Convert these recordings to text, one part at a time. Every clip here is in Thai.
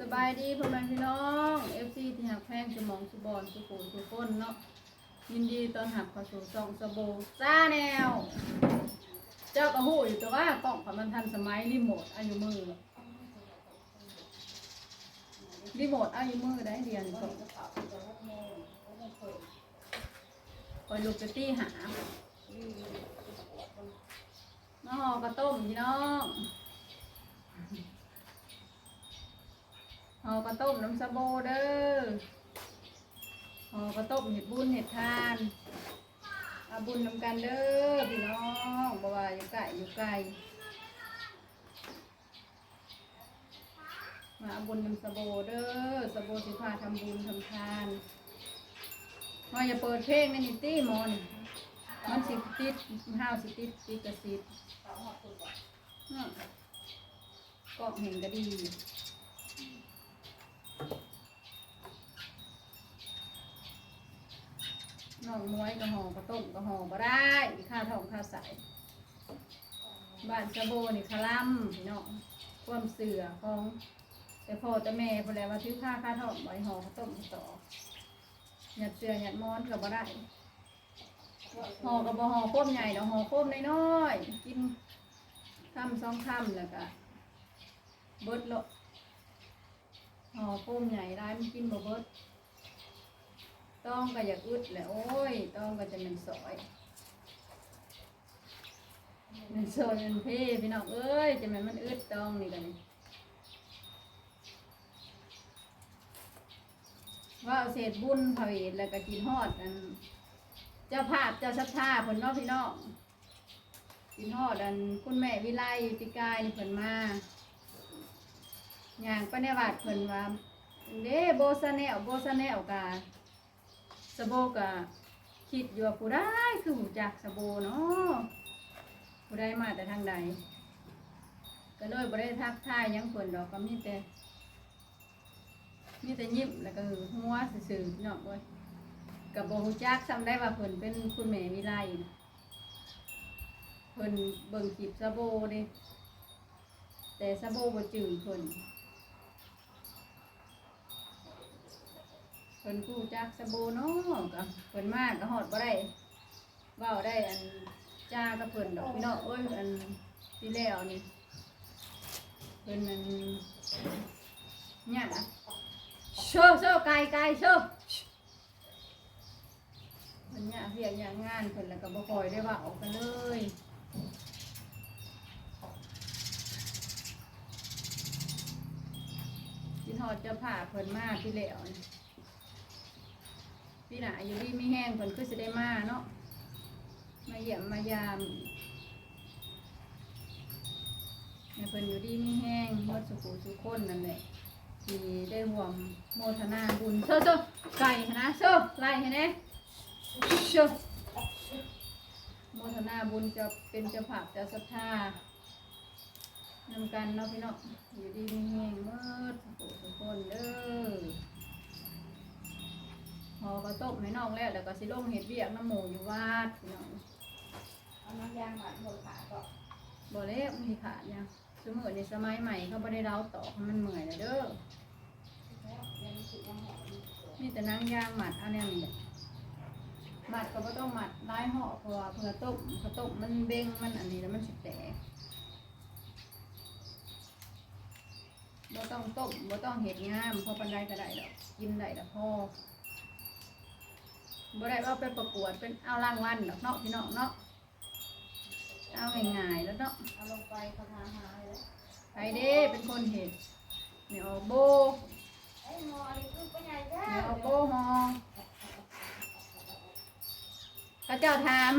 สบายดีพ่อแม่พี่น้องเอฟซีที่หักแพงสมองสุบอนสุโขนสุคนเนาะยินดีตอนหักเขาสู่ซองสบู่ซ่าแนว เจ้ากระหูอยู่แต่ว่ากล่องของมันทันสมัยรีโมทอายุมือรีโมทอายุมือได้เรียนก่อนคอยลูกจะตี้หาน้องกระต้มพี่น้อง ห่อกระต้มน้ำสะโบเด้อห่อกระต้มเห็ดบุญเห็ดทานอาบุญนำกันเด้อพี่น้องบ่ว่าอยู่ไกลอยู่ไกลมาอาบุญนำสะโบเด้อสะโบสิพาทำบุญทำทานมออย่าเปิดเพลงในนิตี้มอนมันสิติดห้าวสิติดติดกระสิดกล้องเห็นก็ดี น้องมวยกระหองกระต้มกระหองบ่ได้ข้าวทองข้าวใสบ้านสะโบนี่คลัมพี่น้องความเสือของแต่พ่อแต่แม่พอแล้วว่าซื้อข้าข้าวทองใบหอข้าวต้มต่อหยัดเสือหยัดม้อนกับบ่ได้ห่อกับบ่ห่อโค้มใหญ่ดอกห่อโค้มน้อยๆกินคำสองคำแล้วก็เบิดละห่อโค้มใหญ่ร้ายมันกินบ่เบิด ต้องก็อยากอึดแหละโอ้ย ต้องก็จะเป็นสอยเป็นโซนเป็นเพ่พี่น้องเอ้ยจะม่นมันอึดต้องนี่กันนี่ว่าเอาเศษบุญพระเวทแล้วก็กินฮอดอันเจ้าภาพเจ้าชัดท่าผลนาะพี่น้องกินฮอดอันคุณแม่วิไลปีกายนี่เพิ่นมาอย่างปในวัดเพิ่นว่าเด้โบซาแนลโบซาแนลกา สโบกะคิดอยู่ว่าผู้ได้คือหูจักสโบเนาะผู้ได้มาแต่ทางใดก็เลยบ่ได้ทักทายยังเพิ่นดอกก็มีแต่มีแต่ยิ้มแล้วก็หัวซื่อๆพี่น้องเว้ยกับโบ่ฮู้จักซ้ำได้ว่าเพิ่นเป็นคุณแม่วิไลนะเพิ่นเบิ่งคลิปสะโบเด้แต่สะโบบ่จื้อเพิ่น เพิ่นกู้จักสบู่เนาะก็เพิ่นมากก็ฮอดบ่ได้เว้าได้อันจ้ากับเพิ่นดอกพี่น้องเอ้ยอันที่แล้วนี่เพิ่นอันเนี่ยนะโชว์โชว์ไกลไกลโชว์เพิ่นเนี่ยเรียกเนี่ยงานเพิ่นแล้วก็บ่ค่อยได้เว่ากันเลยกินฮอดเจะผ่าเพิ่นมาที่แล้วนี่ พี่หนาอยู่ดีไม่แห้งผลคือจะได้มาเนาะมาเยี่ยมมายามให้เพิ่นอยู่ดีไม่แห้งเมื่อสุขสุขคนนั่นแหละที่ได้หวมโมทนาบุญโซโซ่ไก่นะโซไล่ให้แน่โซโมทนาบุญจะเป็นเจ้าภาพเจ้าศรัทธานำกันเนาะพี่เนาะอยู่ดีไม่แห้งเมื่อสุขสุขคนเด้อ พอก็ต้มให้น้องแล้วแล้วก็สิลงเห็ดเวียกน้ำหมูอยู่วาดพี่น้องเอาน้ำยางหวานหมดขาก็บ่เล็บมีขาดเนี่ยสมัยในสมัยใหม่เขาบ่ได้เล้าตอกให้มันเหมื่อยแล้วเด้อแล้วยังสุกยังหอมมีแต่นางยางหมัดเอาแนวนี้แหละหมัดก็บ่ต้องหมัดร้ายห่อเพราะว่าเพื่อต้มเขาต้มมันเบ้งมันอันนี้แล้วมันสิแตกบ่ต้องต้มบ่ต้องเห็ดงามพอปันไดก็ได้ดอกกินได้ดอกพอ บ่ได้เอาไปประกวดเป็นเอารางวัลดอกเนาะพี่น้องเนาะเอาง่ายๆแล้วเนาะเอาลงไปเขาทาหาเลยไปเด้เป็นคนเห็ดเหนียวโบไอ้หมอนี่คือเป็นไงจ้าเหนียวโบฮอเขาเจ้าถาม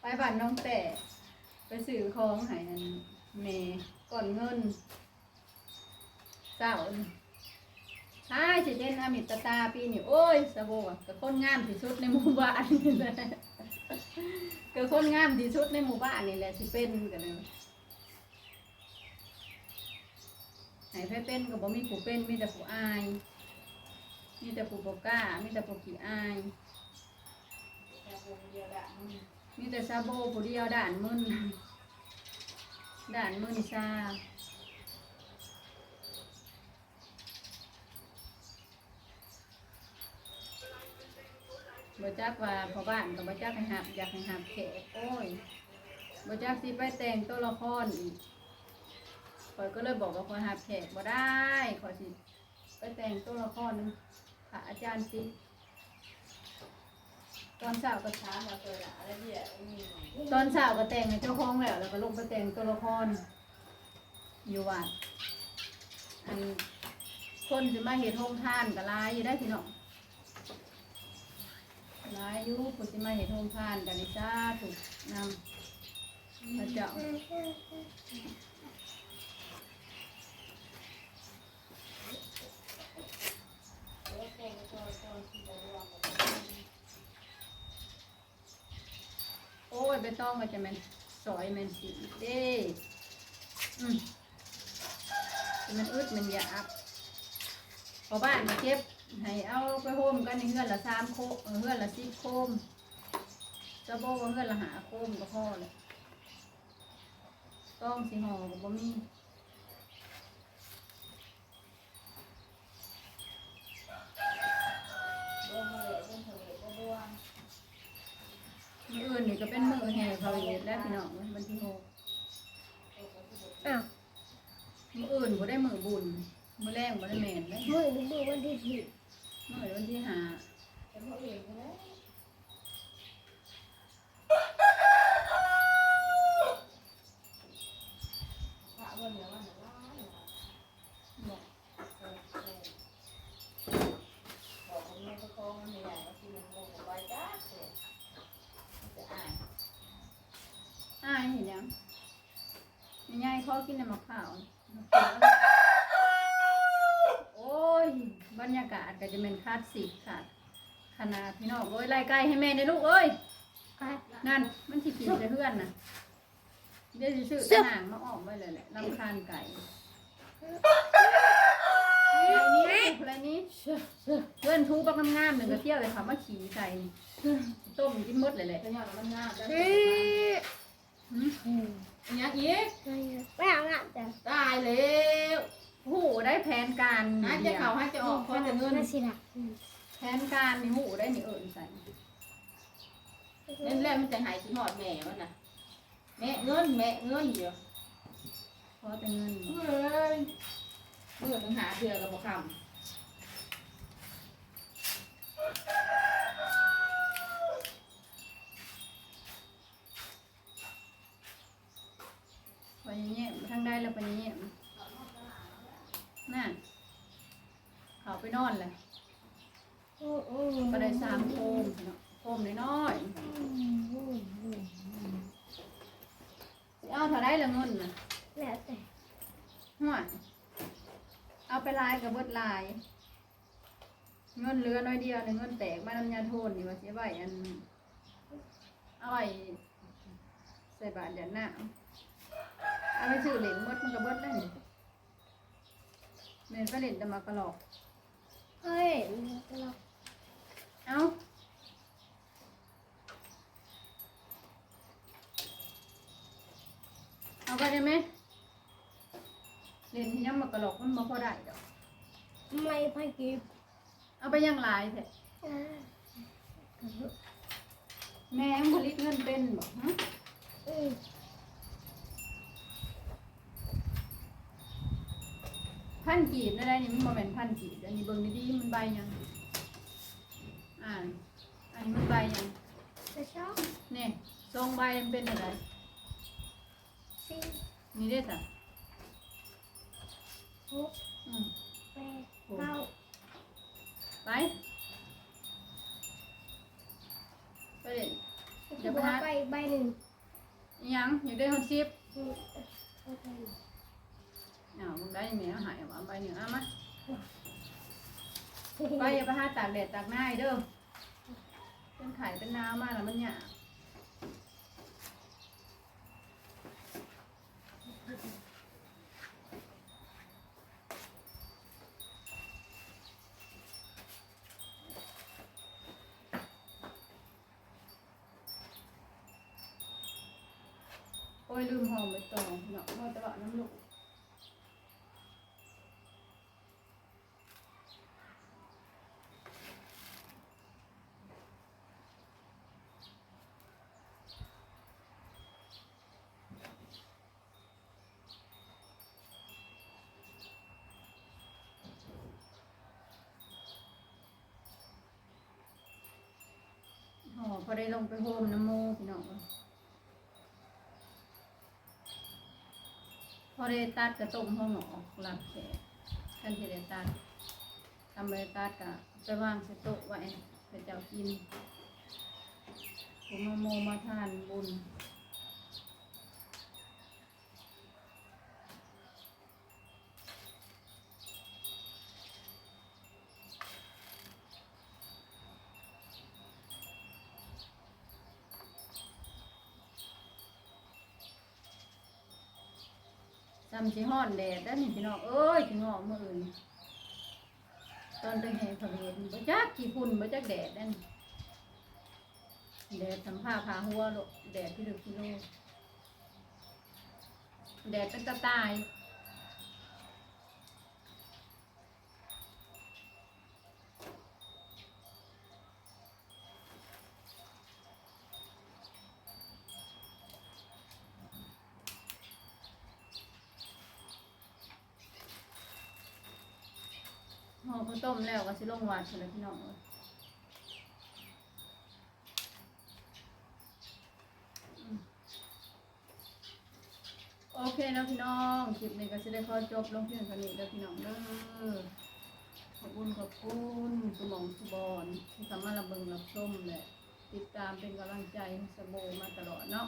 ไปบ้านน้องแต่ไปสื่อของใหายนั่นเมก่อนเงินเศ ร้าใช่สิเจนอมิตตาปีนี่โอ้ยสะโบกกับคนงามที่สุดในหมู่บ้านนี่แหละกับคนงามที่สุดในหมู่บ้านนี่แหละสิเป็นกันเลยให้ไผเป็นก็บ่มีผู้เป็นมีแต่ผู้อายมีแต่ผู้บกล้ามีแต่ผู้ขี้อายมีแต่ซาโบผู้เดียวด่านมึนด่านมึนซา บ่จักว่าพอบ้านก็บ่จักให้หับอยากให้หับแขกโอ้ยบ่จักสิไปแต่งตัวละครอีกข่อยก็เลยบอกว่าข่อยหับแขกบ่ได้ข่อยสิไปแต่งตัวละครพระอาจารย์สิตอนเช้าก็ถามว่าเกิดอะไรเบี้ยนี่ตอนเช้าก็แต่งให้เจ้าของแล้ว แล้วก็ลงไปแต่งตัวละครอยู่วัดอันคนสิมาเฮ็ดโรงทานก็หลายอยู่ได้อพี่น้อง หลายอยู่คนสิมาเฮ็ดโรงทานกันนี่จ้าถูกนำพระเจ้าะโอ้ยไปต้องก็จะม่นสอยม่นสีเด้อืมมันอึดมันหยาบพอบ้านมาเก็บ ให้เอาไปโฮมกันในเฮือนละสามโคเออเฮือนละสิบโคมจะบอกว่าเฮือนละหาโคมก็พอเลยต้องสิห่อก็บ่มีรวมมาเลยรวมทะเลก็รวมมื้ออื่นนี่ก็เป็นมื้อแห่พระเวทแล้วพี่น้องมันที่หกอ้าวมื้ออื่นบ่ได้มื้อบุญ มื้อแรงบ่ได้แม่นเลยมือดูดูวันที่สิบมื้อวันที่ห้าเป็นพวกเองใช่ไมพระวันเดียววันละล้านบอกบอกคนแม่ก็โตมันใหญ่ว่าที่มันโง่ไว้จ้าเสียจะอ่านอ้ายเห็นยังยายขอกินน้ำมะพร้าวอ้ย บรรยา กาศก็จะเป็นคลาสสิกค่ะขนาดพี่น้องโอ้ยไล่ไก่ให้แม่ในอยลูกเอ้ยไปนั่นมันสิกินแต่เพื่อนน่ะเดี๋ยวสิซื้อตะหางมาออกไว้เลยแหละลำคาญไก่อะไรนี้อะไรนี้เพื่อนทูปักงามๆหนึ่งก็เที่ยวเลยค่ะมาขี่ไก่นี่ต้มกินหมดเลยแหละเป็นอย่างมันงามแล้วเฮ้ยหืมอืมอย่างอีกไม่เอางานแต่ตายแล้ว หูได้แผนการหาจะเข่าให้จะออกคอยแต่เงินนั่นสินะแผนการนี่หูได้นี่เอิญใส่นั่นแหละมันจะหายสิหอดแม่มันน่ะแม่เงินแม่เงินเดียวเพราะแต่เงินเฮ้ยเมื่อมึงหาเดือกับบ่คไปเงี้ยทั้งได้แล้วไปเงี้ย น่ะเขาไปนอนเลยอืมอืมก็ได้สามโคมเนาะโคมน้อยอืมอืมอืมๆสิเอาเท่าไรละเงินน่ะแล้วแต่ห่วยเอาไปลายกับเบิดลาย เงินเหลือน้อยเดียวหนึ่งเงินแตกมาน้ำยาโทนนี่ว่าเสียใบอันเอาไว้ใส่บาทเดี๋ยวหน้าเอาไปซื้อเหรียญมดมันก็เบิดได้นี่ เมนไปเหรียญแต่มากระหลอก เฮ้ยเราเอาเอาไปได้ไหมเหรียญที่ยังมากระหลอกมันบ่พอได้ดอกไม่พายกิบเอาไปยังหลายแท้อ่าแม่งผลิตเงินเป็นบอกฮะ อืม พันกีบได้ได้นี่มันบ่แม่นพันกีบอันนี้เบิ่งดีๆมันใบยังอ่านอันนี้มันใบยังจะชอบเนี่ยทรงใบมันเป็นอะไรสินี่ได้จ้ะหกอืมแปดเก้าไปไปเล่นจะบอกไปใบหนึ่งอิหยังอยู่ได้ฮอนซิปอืม เอาไปอ้าวมึงได้แม่หายเอาใบหนึ่งเอามาไปอย่าไปหาตากแดดตากหน้าอีกเด้อเป็นไข่เป็นน้ำมาแล้วมันหยาบโอ้ยลืมหอมใบตองเนาะว่าแตลอดน้ำลูก พอได้ลงไปโฮมน้ำโมพี่น้องพอได้ตัดกระตุ้มห้องหนอหลับแขกขันที่ได้ตัดทำไปตัดกะไปวางใส่โต๊ะไว้ไปเจ้ากินผมมาโมมาทานบุญ จำสีห้อนแดดได้อนี่พี่น้องเอ้ยสิงอกมื้ออื่นตอนไปแห่พระเวทบ่จักกี่ฝุ่นบ่จักแดดนั่นแดดทำผ้าพาหัวโลกแดดพี่ลูกพี่ลูกแดดเป็นตาตายห่ อข้าวต้มแล้วก็สิลงหวานพุ่นแหละพี่น้องเอ้ยโอเคแล้วพี่น้องคลิปนี้ก็สิได้ขอจบลงเพียงเท่านี้แล้วพี่น้องเด้อขอบคุณขอบคุณสมองสบอนที่สามารถรับเบิงรับชมและติดตามเป็นกำลังใจสโบมาตลอดเนาะ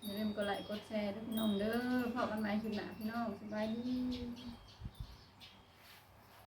อย่าลืมกดไลค์กดแชร์ด้วยพี่น้องเด้อพบกันใหม่คลิปหน้าพี่น้องสบายดี